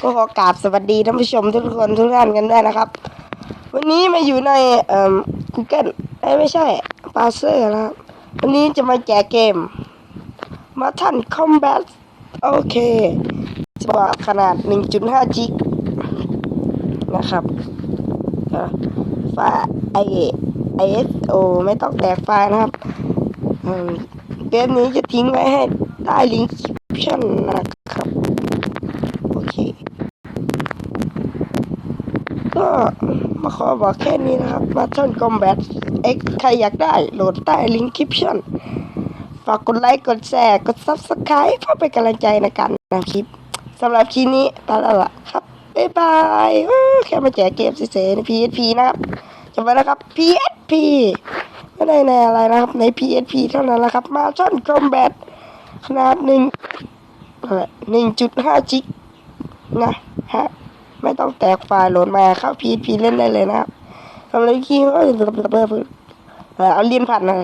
ก็ขอกราบสวัสดีท่านผู้ชมทุกคนทุกท่านกันด้วยนะครับ วันนี้มาอยู่ในเอ่อ Google เอ้ยไม่ใช่ปาเซอร์นะครับ วันนี้จะมาแจกเกม มาทันคอมแบทโอเคจะบอกขนาด 1.5 จิกนะครับไฟล์ไอ ISO ไม่ต้องแตกไฟล์นะครับเกมนี้จะทิ้งไว้ให้ใต้ลิงก์คลิปชั่นนะครับ โอเค ก็มาขอบอกแค่นี้นะครับมาท่อนคอมแบท X ใครอยากได้โหลดใต้ลิงก์คลิปชั่นฝากกดไลค์ กดแชร์ กด Subscribe เพื่อเป็นกำลังใจในการทำคลิปสำหรับคลิปนี้ไปแล้วล่ะครับ บ๊ายบายแค่มาแจกเกมเฉยๆใน PSP นะครับจำไว้นะครับ PSP ไม่ได้ในอะไรนะครับ ใน PSP เท่านั้นแหละครับ มาท่อนคอมแบทขนาดหนึ่งหนึ่งจุดห้าจิกนะฮะ ไม่ต้องแตกไฟล์โหลดมาเข้าพีพีเล่นได้เลยนะครับสำหรับคลิปก็เอาเลียนผัดหน่อย